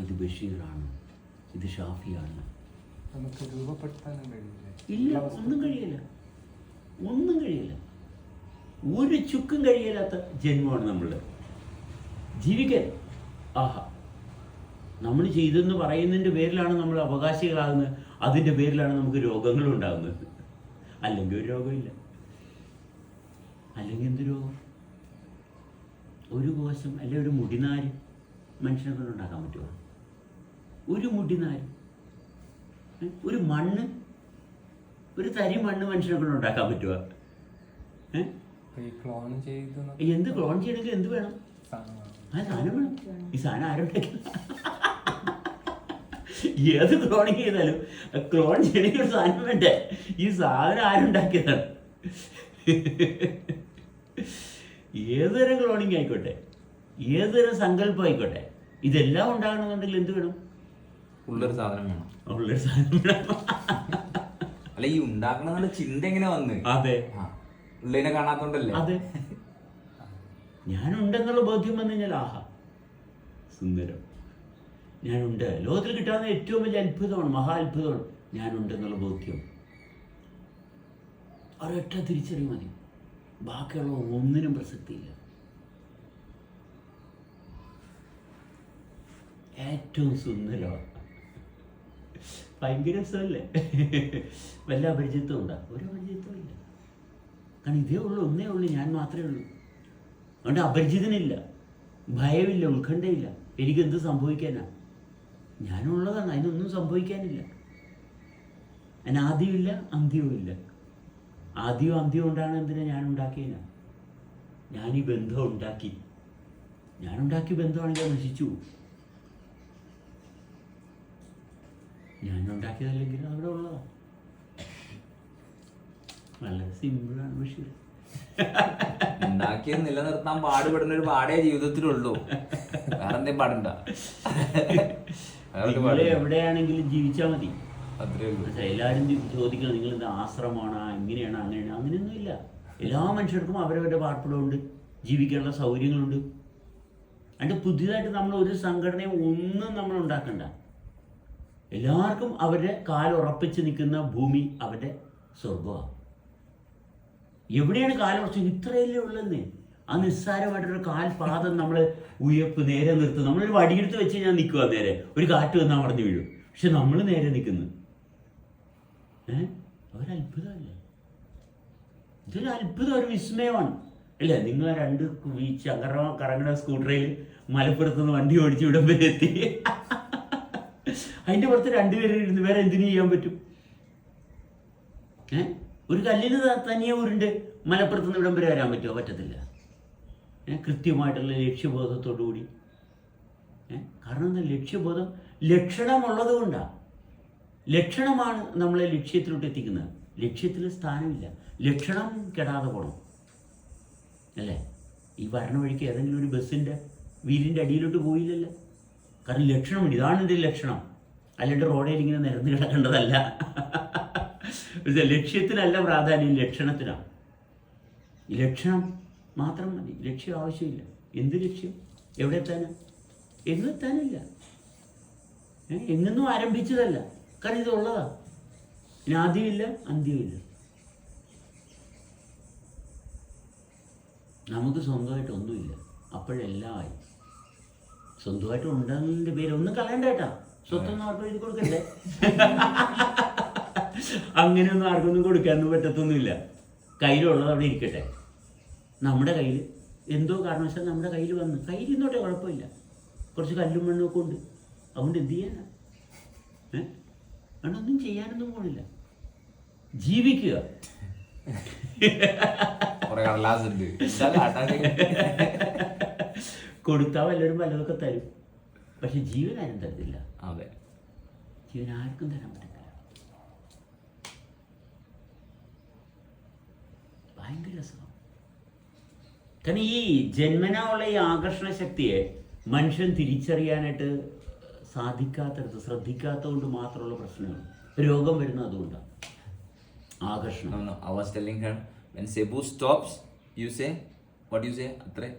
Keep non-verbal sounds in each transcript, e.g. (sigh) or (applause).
ഇത് ബഷീറാണ്. ഇത് ഷാഫിയാണ്. നമുക്ക് രൂപപ്പെടുത്താനും കഴിയില്ല? ഇല്ല ഒന്നും കഴിയില്ല. ഒന്നും കഴിയില്ല. ഒരു ചുക്കും കഴിയില്ലാത്ത ജന്മമാണ് നമ്മളുടെ ജീവിക്കാൻ. ആഹാ. നമ്മൾ ചെയ്തെന്ന് പറയുന്നതിന്റെ പേരിലാണ് നമ്മൾ അവകാശികളാകുന്നത്. അതിന്റെ പേരിലാണ് നമുക്ക് രോഗങ്ങൾ ഉണ്ടാകുന്നത്. അല്ലെങ്കിൽ ഒരു രോഗമില്ല. അല്ലെങ്കിൽ എന്ത് രോഗം? ഒരു കോശം അല്ലെങ്കിൽ ഒരു മുടിനാര് മനുഷ്യനെ കൊണ്ട് ഉണ്ടാക്കാൻ പറ്റുമോ ഒരു മുടിനാരും? ഒരു മണ്ണ് ഒരു തരി മണ്ണ് മനുഷ്യനെ കൊണ്ട് ഉണ്ടാക്കാൻ പറ്റുമോ എന്ത് ക്ലോൺ ചെയ്യണമെങ്കിൽ എന്ത് വേണം? ആ സാധനം വേണം. ഈ സാധനം ആരുണ്ടാക്കി ഏത് ക്ലോണിങ് ചെയ്താലും ക്ലോൺ ചെയ്യണമെങ്കിൽ ഒരു സാധനം വേണ്ടേ? ഈ സാധനം ആരുണ്ടാക്കിയതാണ് ഏതുതരം ക്ലോണിങ് ആയിക്കോട്ടെ? ഏതുതരം സങ്കല്പം ആയിക്കോട്ടെ? ഇതെല്ലാം ഉണ്ടാകണമെന്നുണ്ടെങ്കിൽ എന്ത് വേണം? ഉള്ളൊരു സാധനം വേണം. ഉള്ളൊരു സാധനം വേണം. അല്ല ഈ ഉണ്ടാക്കണ ചിന്ത എങ്ങനെ വന്ന്? അതെ. ഉള്ളതിനെ കാണാത്തോണ്ടല്ലേ? അതെ. ഞാനുണ്ടെന്നുള്ള ബോധ്യം വന്നു കഴിഞ്ഞാൽ ആഹാ. സുന്ദരം. ഞാനുണ്ട്. ലോകത്തിൽ കിട്ടാവുന്ന ഏറ്റവും വലിയ അത്ഭുതമാണ് മഹാ അത്ഭുതമാണ് ഞാനുണ്ടെന്നുള്ള ബോധ്യം. ഒരൊറ്റ തിരിച്ചറിവ് മതി. ബാക്കിയുള്ള ഒന്നിനും പ്രസക്തിയില്ല. ഏറ്റവും സുന്ദരമാണ്. ഭയങ്കര രസമല്ലേ? വല്ല അപരിചിത്വം ഉണ്ടോ? ഒരു അപരിചിത്വം ഇല്ല. കാരണം ഇതേ ഉള്ളൂ ഒന്നേ ഉള്ളൂ ഞാൻ മാത്രമേ ഉള്ളൂ. അതുകൊണ്ട് അപരിചിതനില്ല. ഭയമില്ല ഉത്കണ്ഠയില്ല. എനിക്കെന്ത് സംഭവിക്കാനാ? ഞാനുള്ളതാണ് അതിനൊന്നും സംഭവിക്കാനില്ല. അതിന് ആദ്യമില്ല അന്ത്യവുമില്ല. ആദ്യവും അന്ത്യവും ഉണ്ടാണ് എന്തിനാ ഞാൻ ഉണ്ടാക്കിയതിനാ ഞാൻ ഈ ബന്ധം ഉണ്ടാക്കി. ഞാനുണ്ടാക്കിയ ബന്ധമാണെങ്കിൽ നശിച്ചു പോകും. ഞാൻ ഉണ്ടാക്കിയതല്ലെങ്കിൽ അവിടെ ഉള്ളതാ. വളരെ സിമ്പിളാണ് ബഷീർ. ഉണ്ടാക്കിയത് നിലനിർത്താൻ പാടുപെടുന്ന ഒരു പാടേ ജീവിതത്തിലുള്ളൂ. വേറെ എന്തേലും പാടണ്ട. എവിടെയാണെങ്കിലും ജീവിച്ചാ മതി. എല്ലാരും? എല്ലാവരും ചോദിക്കണം നിങ്ങൾ ഇത് ആശ്രമമാണോ ഇങ്ങനെയാണോ അങ്ങനെയാണോ അങ്ങനെയൊന്നുമില്ല. എല്ലാ മനുഷ്യർക്കും അവരവരുടെ പാർപ്പിടമുണ്ട് ജീവിക്കാനുള്ള സൗകര്യങ്ങളുണ്ട്. അതിന്റെ പുതിയതായിട്ട് നമ്മൾ ഒരു സംഘടനയും ഒന്നും നമ്മൾ ഉണ്ടാക്കണ്ട. എല്ലാവർക്കും അവരുടെ കാലുറപ്പിച്ച് നിൽക്കുന്ന ഭൂമി അവരുടെ സ്വർഗമാണ് എവിടെയാണ് കാലുറച്ച് ഇത്രയല്ലേ ഉള്ളെന്ന്. ആ നിസ്സാരമായിട്ടൊരു കാൽപാദം നമ്മൾ ഉയർപ്പ് നേരെ നിർത്തും. നമ്മളൊരു വടിയെടുത്ത് വെച്ച് ഞാൻ നിൽക്കുക നേരെ. ഒരു കാറ്റ് വന്നാൽ മറിഞ്ഞു വീഴും. പക്ഷെ നമ്മൾ നേരെ നിൽക്കുന്നു. ഏഹ് ഒരത്ഭുതമല്ലേ ഇതൊരു അത്ഭുതം ഒരു വിസ്മയമാണ്. അല്ല നിങ്ങൾ രണ്ട് ഈ ചങ്ങറ കറങ്ങണ സ്കൂട്ടറിൽ മലപ്പുറത്ത് നിന്ന് വണ്ടി ഓടിച്ച് ഇവിടെ എത്തി. അതിന്റെ പുറത്ത് രണ്ടുപേരും ഇരുന്ന് വേറെ എന്തിനു ചെയ്യാൻ പറ്റും? ഏ? ഒരു കല്ലിന് തനിയെ ഉരുണ്ട് മലപ്പുറത്ത് നിന്ന് ഇവിടം വരെ വരാൻ പറ്റുമോ? പറ്റത്തില്ല. കൃത്യമായിട്ടുള്ള ലക്ഷ്യബോധത്തോടുകൂടി കാരണം എന്താ? ലക്ഷ്യബോധം ലക്ഷണമുള്ളത് കൊണ്ടാണ് ലക്ഷണമാണ് നമ്മളെ ലക്ഷ്യത്തിലോട്ട് എത്തിക്കുന്നത്. ലക്ഷ്യത്തിൽ സ്ഥാനമില്ല. ലക്ഷണം കെടാതെ പോകണം അല്ലേ? ഈ വരണ വഴിക്ക് ഏതെങ്കിലും ഒരു ബസ്സിന്റെ വീലിന്റെ അടിയിലോട്ട് പോയില്ലല്ലോ. കാരണം ലക്ഷണമുണ്ട്. ഇതാണ് എന്റെ ലക്ഷണം. അല്ലാണ്ട് റോഡിൽ ഇങ്ങനെ നിരന്ന് കിടക്കേണ്ടതല്ല. ലക്ഷ്യത്തിനല്ല പ്രാധാന്യം ലക്ഷണത്തിനാണ്. ലക്ഷണം മാത്രം മതി. ലക്ഷ്യം ആവശ്യമില്ല. എന്ത് ലക്ഷ്യം? എവിടെ എത്താനാ? എങ്ങും എത്താനില്ല. എങ്ങൊന്നും ആരംഭിച്ചതല്ല. കാരണം ഇതുള്ളതാ. ഇനി ആദ്യമില്ല അന്ത്യമില്ല. നമുക്ക് സ്വന്തമായിട്ട് ഒന്നുമില്ല. അപ്പോഴെല്ലാം ആയി. സ്വന്തമായിട്ട് ഉണ്ടെന്നതിന്റെ പേര് ഒന്നും കളയണ്ട സ്വത്തൊന്നും ആർക്കും എഴുതി കൊടുക്കണ്ടേ (laughs) അങ്ങനെയൊന്നും ആർക്കൊന്നും കൊടുക്കാനൊന്നും പറ്റത്തൊന്നുമില്ല. കയ്യിലുള്ളത് അവിടെ ഇരിക്കട്ടെ. നമ്മുടെ കയ്യിൽ എന്തോ കാരണവശാൽ നമ്മുടെ കയ്യിൽ വന്ന് കയ്യിൽ ഇന്നോട്ടെ കുഴപ്പമില്ല. കുറച്ച് കല്ലും മണ്ണും ഒക്കെ ഉണ്ട്. അതുകൊണ്ട് എന്ത് ചെയ്യാനാ? ഏ? ഒന്നും ചെയ്യാനൊന്നും പോണില്ല. ജീവിക്കുക? (laughs) കൊടുത്താൽ വല്ലവരും വല്ലതൊക്കെ തരും. പക്ഷെ ജീവൻ ആരും തരത്തില്ല. അതെ. ജീവൻ ആർക്കും തരാൻ പറ്റത്തില്ല. ഭയങ്കര രസമാണ്. കാരണം ഈ ജന്മനാ ഉള്ള ഈ ആകർഷണ ശക്തിയെ മനുഷ്യൻ തിരിച്ചറിയാനായിട്ട് സാധിക്കാത്തടത്ത് ശ്രദ്ധിക്കാത്തതുകൊണ്ട് മാത്രമുള്ള പ്രശ്നമാണ് രോഗം വരുന്നത് അതുകൊണ്ടാണ് ആകർഷണം. I was telling her when Cebu stops, you say, what you say? അത്രേ?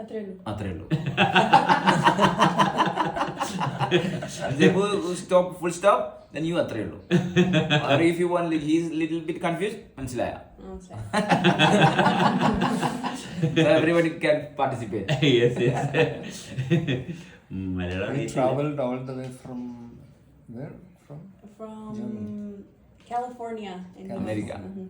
അത്രേ ഉള്ളൂ. അത്രേ ഉള്ളൂ. (laughs) ജബു stop full stop then you അത്രേ ഉള്ളൂ or if you want he's little bit confused മനസ്സിലായ so everybody can participate (laughs) yes yes Malayalam We അറിയത്തില്ല. traveled all the way from where? From? From Germany. California. In US. America. Mhm.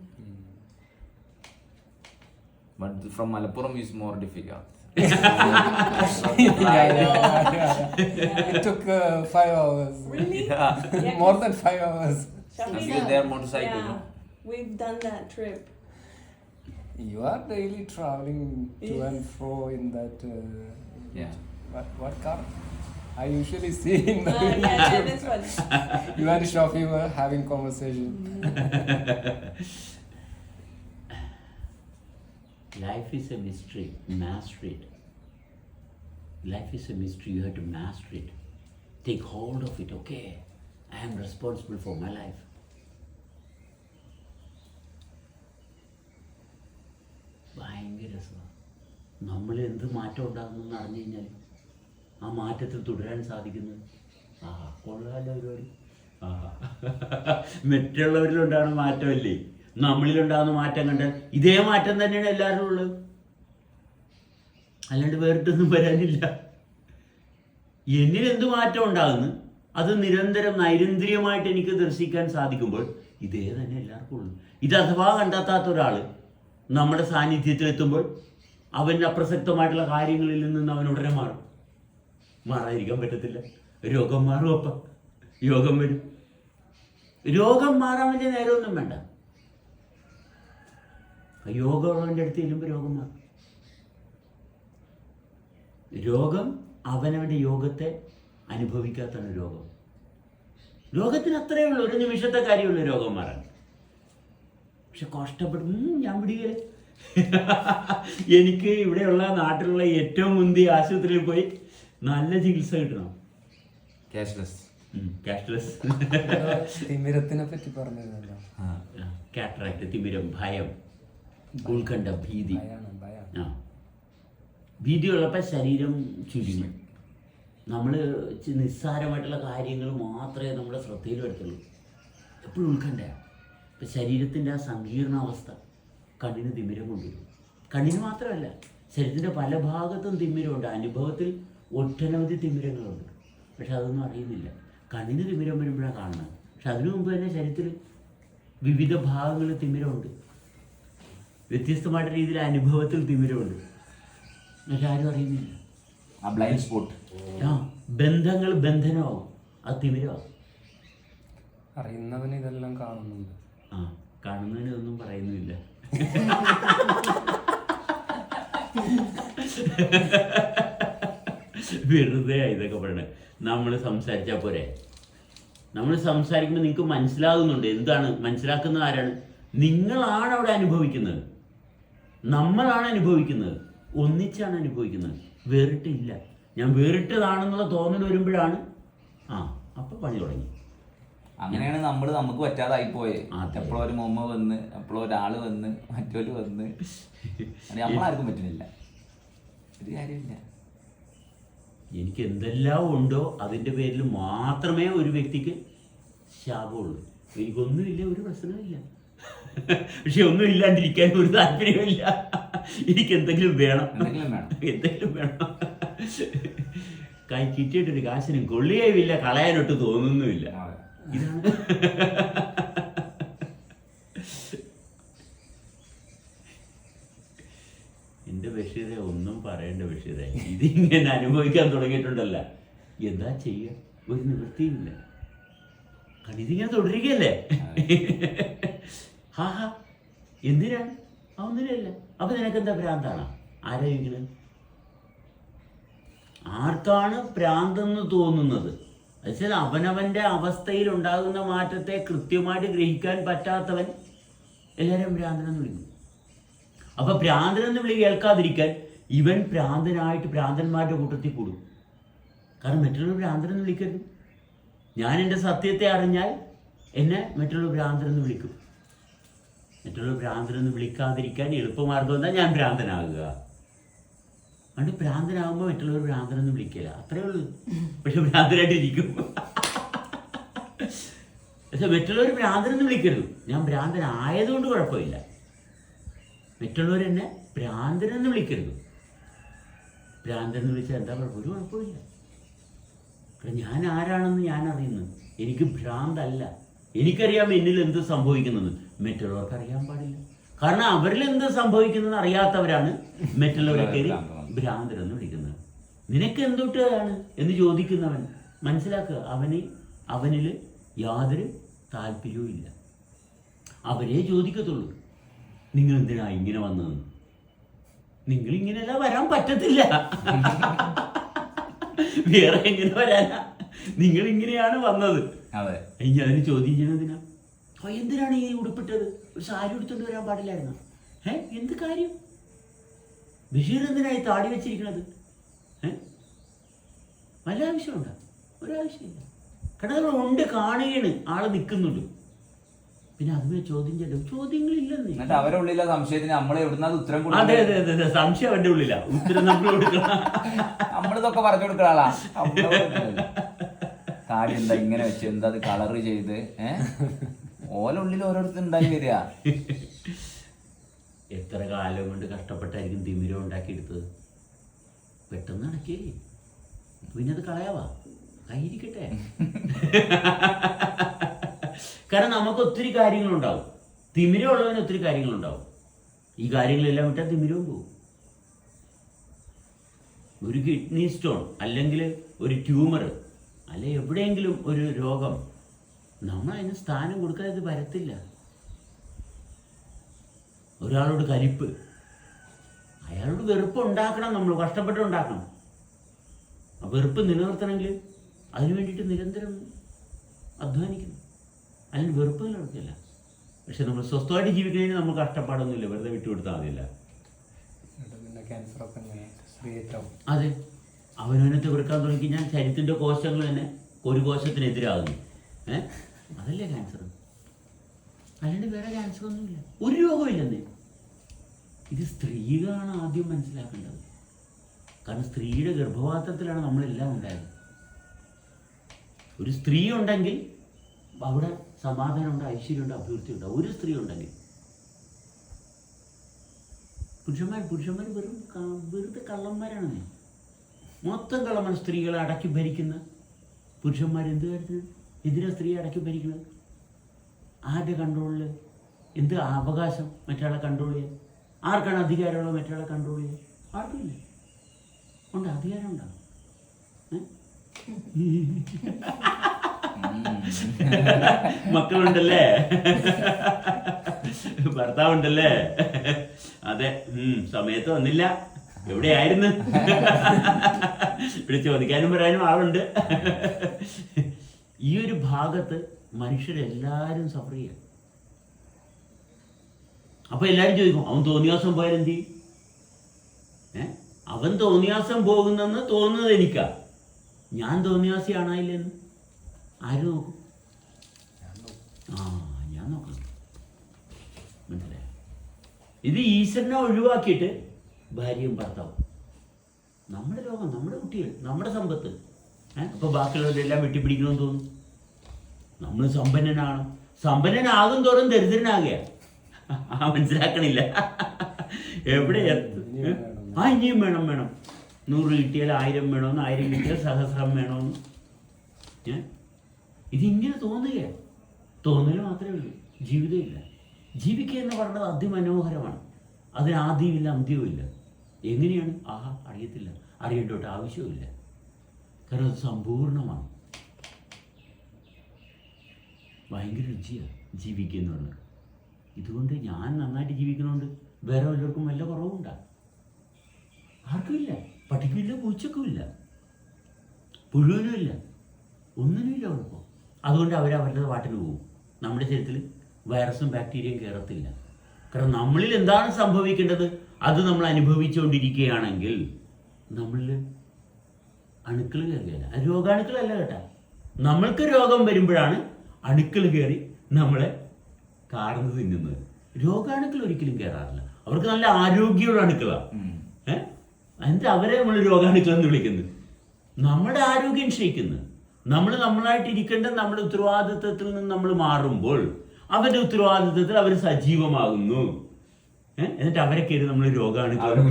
but from Malappuram is more difficult yeah, yeah, yeah, yeah. Yeah. It took uh, five hours. Really? Yeah. Yeah, More 'cause than five hours. Shafina- Have you their motorcycle, Yeah, no? we've done that trip. You are daily traveling to Yeah. and fro in that. Uh, Yeah. What, what car? I usually see in the. Uh, yeah, yeah, this one. (laughs) you and Shafi were having conversation. Life is a mystery. Master it. Life is a mystery. You have to master it. Take hold of it. Okay. I am responsible for my life. ഭയങ്കര രസമാണ് നമ്മൾ എന്ത് മാറ്റം ഉണ്ടാകുന്നെന്ന് അറിഞ്ഞു കഴിഞ്ഞാൽ ആ മാറ്റത്തിൽ തുടരാൻ സാധിക്കുന്നത് ആഹാ കൊള്ളാലോ പരിപാടി ആഹാ മറ്റുള്ളവരിലുണ്ടാണ് മാറ്റമല്ലേ നമ്മളിലുണ്ടാകുന്ന മാറ്റം കണ്ട് ഇതേ മാറ്റം തന്നെയാണ് എല്ലാവരും ഉള്ളത്. അല്ലാണ്ട് വേറിട്ടൊന്നും വരാനില്ല. എന്നിൽ എന്ത് മാറ്റം ഉണ്ടാകുന്നു? അത് നിരന്തരം നൈരന്തര്യമായിട്ട് എനിക്ക് ദർശിക്കാൻ സാധിക്കുമ്പോൾ ഇതേ തന്നെ എല്ലാവർക്കും ഉള്ളു. ഇത് അഥവാ കണ്ടെത്താത്ത ഒരാൾ നമ്മുടെ സാന്നിധ്യത്തിൽ എത്തുമ്പോൾ അവൻ അപ്രസക്തമായിട്ടുള്ള കാര്യങ്ങളിൽ നിന്ന് അവൻ ഉടനെ മാറും. മാറാതിരിക്കാൻ പറ്റത്തില്ല. രോഗം മാറും അപ്പം. യോഗം വരും. രോഗം മാറാൻ വലിയ നേരമൊന്നും വേണ്ട. യോഗമുള്ളവന്റെ അടുത്ത് ചെല്ലുമ്പോൾ രോഗം മാറും. രോഗം അവനവന്റെ യോഗത്തെ അനുഭവിക്കാത്താണ് രോഗം. രോഗത്തിന് അത്രയേ ഉള്ളൂ ഒരു നിമിഷത്തെ കാര്യമുള്ളൂ രോഗം മാറാൻ. പക്ഷെ കഷ്ടപ്പെടും ഞാൻ പിടിക്കൽ. (laughs) എനിക്ക് ഇവിടെയുള്ള നാട്ടിലുള്ള ഏറ്റവും മുന്തിയ ആശുപത്രിയിൽ പോയി നല്ല ചികിത്സ കിട്ടണം. ക്യാഷ്ലെസ് ക്യാഷ്ലെസ് തിമിരത്തിനെ പറ്റി പറഞ്ഞിരുന്നല്ലോ. കാറ്ററാക്ട് തിമിരം ഭയം. ഉത്കണ്ഠ ഭീതി. ആ ഭീതി ആ. ഭീതിയുള്ളപ്പോൾ ശരീരം ചുരുങ്ങി. നമ്മൾ നിസ്സാരമായിട്ടുള്ള കാര്യങ്ങൾ മാത്രമേ നമ്മുടെ ശ്രദ്ധയിൽ വരുത്തുള്ളൂ എപ്പോഴും ഉത്കണ്ഠ ഇപ്പം ശരീരത്തിന്റെ ആ സങ്കീർണ അവസ്ഥ കണ്ണിന് തിമിരം കൊണ്ടുവരും. കണ്ണിന് മാത്രമല്ല ശരീരത്തിന്റെ പല ഭാഗത്തും തിമിരമുണ്ട്. അനുഭവത്തിൽ ഒട്ടനവധി തിമിരങ്ങളുണ്ട്. പക്ഷെ അതൊന്നും അറിയുന്നില്ല. കണ്ണിന് തിമിരം വരുമ്പോഴാണ് കാണുന്നത്. പക്ഷെ അതിനു മുമ്പ് തന്നെ ശരീരത്തിൽ വിവിധ ഭാഗങ്ങളിൽ തിമിരമുണ്ട്. വ്യത്യസ്തമായിട്ട് രീതിയിൽ അനുഭവത്തിൽ തിമിരമുണ്ട്. പക്ഷെ ആരും അറിയുന്നില്ല. ആ ബ്ലൈൻഡ് സ്പോട്ട് ആ ബന്ധങ്ങൾ ബന്ധനമാവും. അത് തിമിരമാവും. അറിയുന്നവന് ഇതെല്ലാം കാണുന്നുണ്ട്. ആ കാണുന്നതിന് ഇതൊന്നും പറയുന്നില്ല വെറുതെ ഇതൊക്കെ പറയണേ. നമ്മൾ സംസാരിച്ചാൽ പോരെ. നമ്മൾ സംസാരിക്കുമ്പോൾ നിങ്ങൾക്ക് മനസ്സിലാകുന്നുണ്ട്. എന്താണ്? മനസ്സിലാക്കുന്ന ആരാണ്? നിങ്ങളാണ് അവിടെ അനുഭവിക്കുന്നത്. നമ്മളാണ് അനുഭവിക്കുന്നത്. ഒന്നിച്ചാണ് അനുഭവിക്കുന്നത്. വേറിട്ടില്ല. ഞാൻ വേറിട്ടതാണെന്നുള്ള തോന്നൽ വരുമ്പോഴാണ്. ആ അപ്പം പണി തുടങ്ങി. അങ്ങനെയാണ് നമ്മൾ നമുക്ക് പറ്റാതായി പോയത്. എപ്പോഴും ഒരു മുമ്മ വന്ന് എപ്പോഴും ഒരാൾ വന്ന് മറ്റൊരു വന്ന്. നമ്മളാർക്കും പറ്റുന്നില്ല. ഒരു കാര്യമില്ല. എനിക്ക് എന്തെല്ലാം ഉണ്ടോ അതിന്റെ പേരിൽ മാത്രമേ ഒരു വ്യക്തിക്ക് ശാപമുള്ളൂ. എനിക്കൊന്നുമില്ല ഒരു പ്രശ്നമില്ല (laughs) പക്ഷെ ഒന്നും ഇല്ലാണ്ടിരിക്കാൻ ഒരു താല്പര്യമില്ല എനിക്ക് എന്തെങ്കിലും വേണം. എന്തെങ്കിലും വേണം. കൈ കിട്ടിയിട്ടൊരു കാശിനും കൊള്ളിയേയില്ല കളയാനൊട്ട് തോന്നുന്നുമില്ല. ഇതാണ്. എന്റെ ബഷീറെ ഒന്നും പറയേണ്ട ബഷീറെ. ഇതിങ്ങനെ അനുഭവിക്കാൻ തുടങ്ങിയിട്ടുണ്ടല്ല. എന്താ ചെയ്യുക ഒരു നിവൃത്തിയില്ല കാരണം ഇതിങ്ങനെ തുടരുകയല്ലേ ഹാ ഹാ. എന്തിനാണ് ആ ഒന്നിനല്ല അപ്പൊ നിനക്കെന്താ ഭ്രാന്താണ്? ആരെങ്കിലും ആർക്കാണ് ഭ്രാന്തെന്ന് തോന്നുന്നത്? വെച്ചാൽ അവനവന്റെ അവസ്ഥയിൽ ഉണ്ടാകുന്ന മാറ്റത്തെ കൃത്യമായിട്ട് ഗ്രഹിക്കാൻ പറ്റാത്തവൻ എല്ലാവരും ഭ്രാന്തനെന്ന് വിളിക്കും അപ്പൊ ഭ്രാന്തനെന്ന് വിളി കേൾക്കാതിരിക്കാൻ ഇവൻ ഭ്രാന്തനായിട്ട് ഭ്രാന്തന്മാരുടെ കൂട്ടത്തിൽ കൂടും. കാരണം മറ്റുള്ളവർ ഭ്രാന്തനെന്ന് വിളിക്കരുത്. ഞാൻ എന്റെ സത്യത്തെ അറിഞ്ഞാൽ എന്നെ മറ്റുള്ളവർ ഭ്രാന്തനെന്ന് വിളിക്കും. മറ്റുള്ളവർ ഭ്രാന്തനെന്ന് വിളിക്കാതിരിക്കാൻ എളുപ്പമാർഗം എന്താ ഞാൻ ഭ്രാന്തനാകുക. അതുകൊണ്ട് ഭ്രാന്തനാകുമ്പോൾ മറ്റുള്ളവർ ഭ്രാന്തനെന്ന് വിളിക്കില്ല. അത്രേ ഉള്ളൂ. പക്ഷെ ഭ്രാന്തനായിട്ട് ഇരിക്കും പക്ഷെ മറ്റുള്ളവർ ഭ്രാന്തനെന്ന് വിളിക്കരുത്. ഞാൻ ഭ്രാന്തനായതുകൊണ്ട് കുഴപ്പമില്ല. മറ്റുള്ളവർ എന്നെ ഭ്രാന്തനെന്ന് വിളിക്കരുത്. ഭ്രാന്തനെന്ന് വിളിച്ചാൽ എന്താ കുഴപ്പം? ഒരു കുഴപ്പമില്ല കാരണം ഞാൻ ആരാണെന്ന് ഞാൻ അറിയുന്നു. എനിക്ക് ഭ്രാന്തല്ല. എനിക്കറിയാം എന്നിൽ എന്ത് സംഭവിക്കുന്നെന്ന്. മറ്റുള്ളവർക്ക് അറിയാൻ പാടില്ല. കാരണം അവരിൽ എന്ത് സംഭവിക്കുന്നത് അറിയാത്തവരാണ് മറ്റുള്ളവരെ കയറി ഭ്രാന്തരെന്ന് വിളിക്കുന്നത്. നിനക്ക് എന്തൊട്ടാണ് എന്ന് ചോദിക്കുന്നവൻ മനസ്സിലാക്കുക. അവന് അവനിൽ യാതൊരു താല്പര്യവും ഇല്ല. അവരെ ചോദിക്കത്തുള്ളൂ. നിങ്ങൾ എന്തിനാ ഇങ്ങനെ വന്നതെന്ന് നിങ്ങൾ ഇങ്ങനെയല്ല വരാൻ പറ്റത്തില്ല. വേറെ എങ്ങനെ വരാനാ? നിങ്ങൾ ഇങ്ങനെയാണ് വന്നത്. അതെ. ഇനി അതിന് ചോദ്യം ചെയ്യുന്നതിനാ ഓ എന്തിനാണ് ഈ ഉടുപ്പിട്ടത്? ഒരു സാരി ഉടുത്തോണ്ട് വരാൻ പാടില്ലായിരുന്നു? ഏ? എന്ത് കാര്യം? ബഷീർ എന്തിനായി താടി വെച്ചിരിക്കണത്? ഏ? വല്ല ആവശ്യമുണ്ടോ? ഒരാവശ്യമില്ല കാരണം ഉണ്ട് കാണുകയാണ്. ആൾ നിൽക്കുന്നുണ്ട് പിന്നെ അതുവേ ചോദ്യം ചെയ്യണ്ട ചോദ്യങ്ങളില്ലെന്നേ. എന്നിട്ട് അവരുടെ ഉള്ളിലെ സംശയത്തിന് നമ്മൾ എവിടുന്ന ഉത്തരം അതെ അതെ അതെ അതെ. സംശയം അവന്റെ ഉള്ളിലാ. ഉത്തരം നമ്മൾ കൊടുക്കണം. നമ്മളിതൊക്കെ പറഞ്ഞു കൊടുക്കുന്ന കൊടുക്കുന്നത്. താടി എന്താ ഇങ്ങനെ വെച്ച്? എന്താ അത് കളർ ചെയ്ത്? ഏഹ് ഓല ഉള്ളിൽ ഓരോരുത്തർ ഉണ്ടായി വരിക. (laughs) എത്ര കാലം കൊണ്ട് കഷ്ടപ്പെട്ടായിരിക്കും തിമിരം ഉണ്ടാക്കിയെടുത്തത്? പെട്ടെന്ന് നടക്കിയല്ലേ പിന്നെ അത് കളയാവാ. കയ്യിരിക്കട്ടെ. (laughs) കാരണം നമുക്ക് ഒത്തിരി കാര്യങ്ങളുണ്ടാവും. തിമിരമുള്ളവന് ഒത്തിരി കാര്യങ്ങളുണ്ടാവും. ഈ കാര്യങ്ങളെല്ലാം വിട്ടാൽ തിമിരവും പോകും ഒരു കിഡ്നി സ്റ്റോൺ അല്ലെങ്കിൽ ഒരു ട്യൂമർ അല്ലെ എവിടെയെങ്കിലും ഒരു രോഗം നമ്മൾ അതിന് സ്ഥാനം കൊടുക്കാതെ ഇത് വരത്തില്ല. ഒരാളോട് കരിപ്പ് അയാളോട് വെറുപ്പ് ഉണ്ടാക്കണം നമ്മൾ കഷ്ടപ്പെട്ട് ഉണ്ടാക്കണം. ആ വെറുപ്പ് നിലനിർത്തണമെങ്കിൽ അതിനു വേണ്ടിയിട്ട് നിരന്തരം അധ്വാനിക്കണം. അതിന് വെറുപ്പ് നിലനിർത്തില്ല. പക്ഷെ നമ്മൾ സ്വസ്ഥമായിട്ട് ജീവിക്കുന്നതിന് നമ്മൾ കഷ്ടപ്പാടൊന്നുമില്ല. വെറുതെ വിട്ടുകൊടുത്താൽ മതിയില്ല. അതെ. അവനവനത്തെ വെറുക്കാൻ തുടങ്ങി തുടങ്ങിക്കഴിഞ്ഞാൽ ശരീരത്തിന്റെ കോശങ്ങൾ തന്നെ ഒരു കോശത്തിനെതിരാകുന്നു. ഏ? അതല്ലേ ക്യാൻസർ അല്ലാണ്ട് വേറെ ക്യാൻസർ ഒന്നുമില്ല. ഒരു രോഗമില്ലെന്നേ ഇത് സ്ത്രീകളാണ് ആദ്യം മനസ്സിലാക്കേണ്ടത്. കാരണം സ്ത്രീയുടെ ഗർഭപാത്രത്തിലാണ് നമ്മളെല്ലാം ഉണ്ടായത്. ഒരു സ്ത്രീ ഉണ്ടെങ്കിൽ അവിടെ സമാധാനമുണ്ട് ഐശ്വര്യമുണ്ട് അഭിവൃദ്ധിയുണ്ട് ഒരു സ്ത്രീ ഉണ്ടെങ്കിൽ. പുരുഷന്മാർ പുരുഷന്മാർ വെറും വെറുതെ കള്ളന്മാരാണ് മൊത്തം കള്ളന്മാർ സ്ത്രീകളെ അടക്കി ഭരിക്കുന്ന പുരുഷന്മാർ എന്ത് കാര്യത്തിന് എന്തിനാ സ്ത്രീ അടക്കി ഭരിക്കുന്നത് ആരുടെ കൺട്രോളിൽ എന്ത് അവകാശം മറ്റൊരാളെ കൺട്രോൾ ചെയ്യാൻ? ആർക്കാണ് അധികാരമുള്ളത് മറ്റൊരാളെ കൺട്രോൾ ചെയ്യാൻ? ആർക്കുമില്ല ഉണ്ട് അധികാരം ഉണ്ടാവും. മക്കളുണ്ടല്ലേ? ഭർത്താവുണ്ടല്ലേ? അതെ സമയത്ത് വന്നില്ല. എവിടെയായിരുന്നു? ഇവിടെ ചോദിക്കാനും പറയാനും ആളുണ്ട്. ഈ ഒരു ഭാഗത്ത് മനുഷ്യരെല്ലാവരും സഫർ ചെയ്യാം. അപ്പൊ എല്ലാവരും ചോദിക്കും അവൻ തോന്നിയാസം പോയാൽ എന്ത് ചെയ്യും? ഏ? അവൻ തോന്നിയാസം പോകുന്നെന്ന് തോന്നുന്നത് എനിക്കാ. ഞാൻ തോന്നിയാസിയാണായില്ലെന്ന്? ആര് നോക്കും. ആ ഞാൻ നോക്കാം. മനസ്സിലായോ? ഇത് ഈശ്വരനെ ഒഴിവാക്കിയിട്ട് ഭാര്യയും ഭർത്താവും. നമ്മുടെ ലോകം നമ്മുടെ കുട്ടികൾ നമ്മുടെ സമ്പത്ത്. ഏഹ് അപ്പൊ ബാക്കിയുള്ളവരെല്ലാം വെട്ടിപ്പിടിക്കണമെന്ന് തോന്നുന്നു. നമ്മൾ സമ്പന്നനാണ്. സമ്പന്നനാകും തോറും ദരിദ്രനാകുക ആ മനസ്സിലാക്കണില്ല. എവിടെ? ആ ഇനിയും വേണം വേണം. നൂറ് കിട്ടിയാൽ ആയിരം വേണമെന്ന് ആയിരം കിട്ടിയാൽ സഹസ്രം വേണമെന്ന് ഏഹ് ഇതിങ്ങനെ തോന്നുകയാണ് തോന്നൽ മാത്രമേ ഉള്ളൂ. ജീവിതമില്ല. ജീവിക്കുക എന്ന് പറയുന്നത് അതിമനോഹരമാണ്. അതിന് ആദ്യമില്ല അന്ത്യവുമില്ല. എങ്ങനെയാണ്? ആഹാ അറിയത്തില്ല. അറിയേണ്ടോട്ട് ആവശ്യവുമില്ല. കാരണം അത് സമ്പൂർണമാണ് ഭയങ്കര രുചിയാണ് ജീവിക്കുക ഇതുകൊണ്ട് ഞാൻ നന്നായിട്ട് ജീവിക്കുന്നുണ്ട്. വേറെ വല്ലവർക്കും വല്ല കുറവുണ്ടാ? ആർക്കുമില്ല. പഠിക്കില്ല പൂച്ചക്കുമില്ല. പുഴുവിനുമില്ല. ഒന്നിനുമില്ല കുഴപ്പം. അതുകൊണ്ട് അവർ അവരുടെ പാട്ടിന് പോകും നമ്മുടെ ശരീരത്തിൽ വൈറസും ബാക്ടീരിയയും കയറത്തില്ല. കാരണം നമ്മളിൽ എന്താണ് സംഭവിക്കേണ്ടത്? അത് നമ്മൾ അനുഭവിച്ചുകൊണ്ടിരിക്കുകയാണെങ്കിൽ നമ്മളിൽ അണുക്കൾ കയറുകയല്ല അത് രോഗാണുക്കളല്ല കേട്ടാ. നമ്മൾക്ക് രോഗം വരുമ്പോഴാണ് അണുക്കൾ കയറി നമ്മളെ കാർന്ന് തിന്നുന്നത്. രോഗാണുക്കൾ ഒരിക്കലും കയറാറില്ല. അവർക്ക് നല്ല ആരോഗ്യമുള്ള അണുക്കളാണ് ഏഹ് എന്നിട്ട് അവരെ നമ്മൾ രോഗാണുക്കൾ എന്ന് വിളിക്കുന്നത്? നമ്മുടെ ആരോഗ്യം ക്ഷയിക്കുന്നു. നമ്മൾ നമ്മളായിട്ട് ഇരിക്കേണ്ട നമ്മുടെ ഉത്തരവാദിത്വത്തിൽ നിന്ന് നമ്മൾ മാറുമ്പോൾ അവരുടെ ഉത്തരവാദിത്വത്തിൽ അവർ സജീവമാകുന്നു. എന്നിട്ട് അവരൊക്കെ നമ്മൾ രോഗമാണ് അവരെ.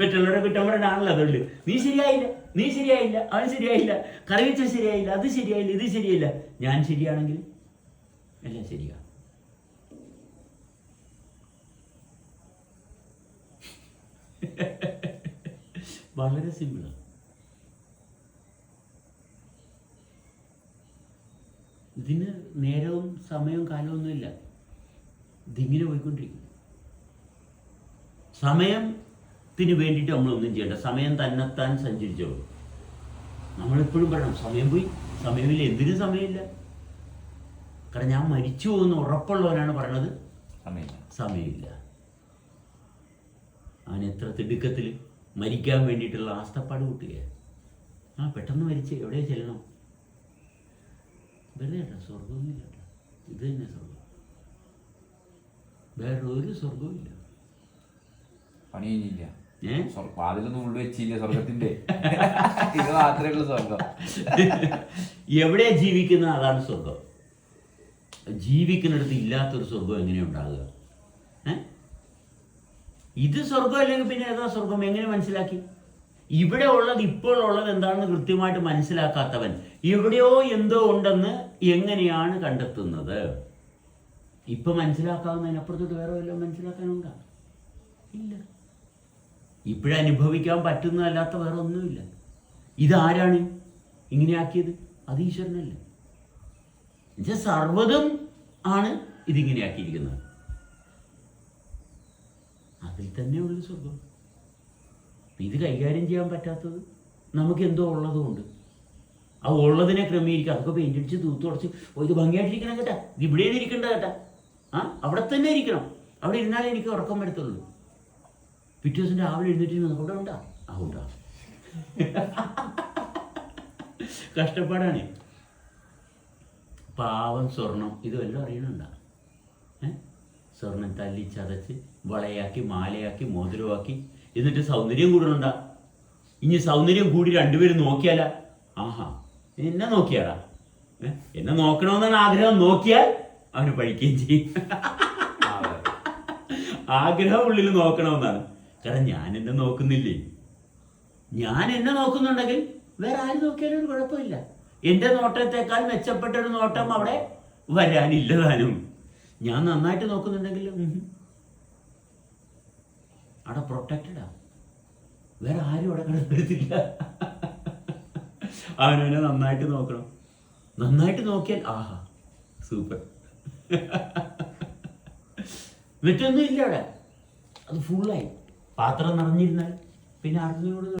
മറ്റുള്ളവരെ കുറ്റം പറയണാണല്ലോ അതുകൊണ്ട്. നീ ശരിയായില്ല നീ ശരിയായില്ല അവൻ ശരിയായില്ല കറിവെച്ച ശരിയായില്ല അത് ശരിയായില്ല ഇത് ശരിയല്ല ഞാൻ ശരിയാണെങ്കിൽ? എല്ലാം ശരിയാണ് (laughs) വളരെ സിമ്പിളാണ് ഇതിന് നേരവും സമയവും കാലമൊന്നുമില്ല ഇതിങ്ങനെ പോയിക്കൊണ്ടിരിക്കും സമയത്തിന് വേണ്ടിയിട്ട് നമ്മളൊന്നും ചെയ്യണ്ട. സമയം തന്നെത്താൻ സഞ്ചരിച്ചോളൂ. നമ്മളെപ്പോഴും പറയണം സമയം പോയി. സമയമില്ല. എന്തിനും സമയമില്ല. കാരണം ഞാൻ മരിച്ചു പോകുന്ന ഉറപ്പുള്ളവനാണ് പറയണത്. സമയമില്ല. സമയമില്ല. അവൻ എത്ര തിടുക്കത്തിൽ മരിക്കാൻ വേണ്ടിയിട്ടുള്ള ആസ്തപ്പാട് കൂട്ടുകയാണ് ആ പെട്ടെന്ന് മരിച്ച് എവിടെ ചെല്ലണം? വെറുതെ കേട്ടോ സ്വർഗമൊന്നുമില്ല കേട്ടോ. ഇത് തന്നെ സ്വർഗം വേറെ ഒരു സ്വർഗവും ഇല്ല പണി കഴിഞ്ഞില്ല. ഏ? സ്വർ- വാതിലൊന്നും ഉള്ളു വെച്ചില്ല സ്വർഗത്തിന്റെ ഇത് മാത്രമേ ഉള്ളൂ സ്വർഗം എവിടെ ജീവിക്കുന്ന അതാണ് സ്വർഗം ജീവിക്കുന്നിടത്ത് ഇല്ലാത്തൊരു സ്വർഗം എങ്ങനെ ഉണ്ടാകുക? ഇത് സ്വർഗം അല്ലെങ്കിൽ പിന്നെ ഏതാ സ്വർഗം എങ്ങനെ മനസ്സിലാക്കി? ഇവിടെ ഉള്ളത് ഇപ്പോൾ ഉള്ളത് എന്താണെന്ന് കൃത്യമായിട്ട് മനസ്സിലാക്കാത്തവൻ എവിടെയോ എന്തോ ഉണ്ടെന്ന് എങ്ങനെയാണ് കണ്ടെത്തുന്നത്? ഇപ്പൊ മനസ്സിലാക്കാവുന്നതിനപ്പുറത്തോട്ട് വേറെ വല്ലതും മനസ്സിലാക്കാനുണ്ടോ? ഇല്ല. ഇപ്പോഴനുഭവിക്കാൻ പറ്റുന്നതല്ലാത്ത വേറെ ഒന്നുമില്ല. ഇതാരാണ് ഇങ്ങനെയാക്കിയത്? അത് ഈശ്വരനല്ല. ഇത് സർവതും ആണ് ഇതിങ്ങനെയാക്കിയിരിക്കുന്നത്. അതിൽ തന്നെയുള്ളൊരു സ്വർഗം ഇത് കൈകാര്യം ചെയ്യാൻ പറ്റാത്തത് നമുക്ക് എന്തോ ഉള്ളതുകൊണ്ട് ആ ഉള്ളതിനെ ക്രമീകരിക്കുക. അതൊക്കെ പെയിന്റ് അടിച്ച് തൂത്തുടച്ച് ഇത് ഭംഗിയായിട്ടിരിക്കണം കേട്ടാ. ഇത് ഇവിടെ ഇരിക്കേണ്ട കേട്ടാ. ആ? അവിടെ തന്നെ ഇരിക്കണം. അവിടെ ഇരുന്നാലേ എനിക്ക് ഉറക്കം വരത്തുള്ളൂ. പിറ്റേ ദിവസം രാവിലെ എഴുന്നേറ്റ് അവിടെ ഉണ്ടാ? ആ ഉണ്ടാ. കഷ്ടപ്പാടാണ്. പാവം സ്വർണം. ഇതുമെല്ലാം അറിയണുണ്ട? സ്വർണം തല്ലി ചതച്ച് വളയാക്കി മാലയാക്കി മോതിരമാക്കി. എന്നിട്ട് സൗന്ദര്യം കൂടുന്നുണ്ട ഇനി സൗന്ദര്യം കൂടി രണ്ടുപേരും നോക്കിയാലാ? ആഹാ. എന്നെ നോക്കിയാടാ? എന്നെ നോക്കണമെന്നാണ് ആഗ്രഹം. നോക്കിയാൽ അവന് പഴിക്കുകയും ചെയ്യും. ആഗ്രഹം ഉള്ളിൽ നോക്കണമെന്നാണ്. കാരണം ഞാൻ എന്നെ നോക്കുന്നില്ലേ? ഞാൻ എന്നെ നോക്കുന്നുണ്ടെങ്കിൽ വേറെ ആര് നോക്കിയാലും ഒരു കുഴപ്പമില്ല. എന്റെ നോട്ടത്തെക്കാൾ മെച്ചപ്പെട്ട ഒരു നോട്ടം അവിടെ വരാനില്ല താനും ഞാൻ നന്നായിട്ട് നോക്കുന്നുണ്ടെങ്കിൽ അവിടെ പ്രൊട്ടക്റ്റഡാ വേറെ ആരും അവിടെ കിടന്നിരുത്തില്ല അവനവനെ നന്നായിട്ട് നോക്കണം. നന്നായിട്ട് നോക്കിയാൽ ആഹാ സൂപ്പർ (laughs) മറ്റൊന്നും ഇല്ല അവിടെ. അത് ഫുള്ളായി പാത്രം നിറഞ്ഞിരുന്നാൽ പിന്നെ അറിഞ്ഞുകൂടെ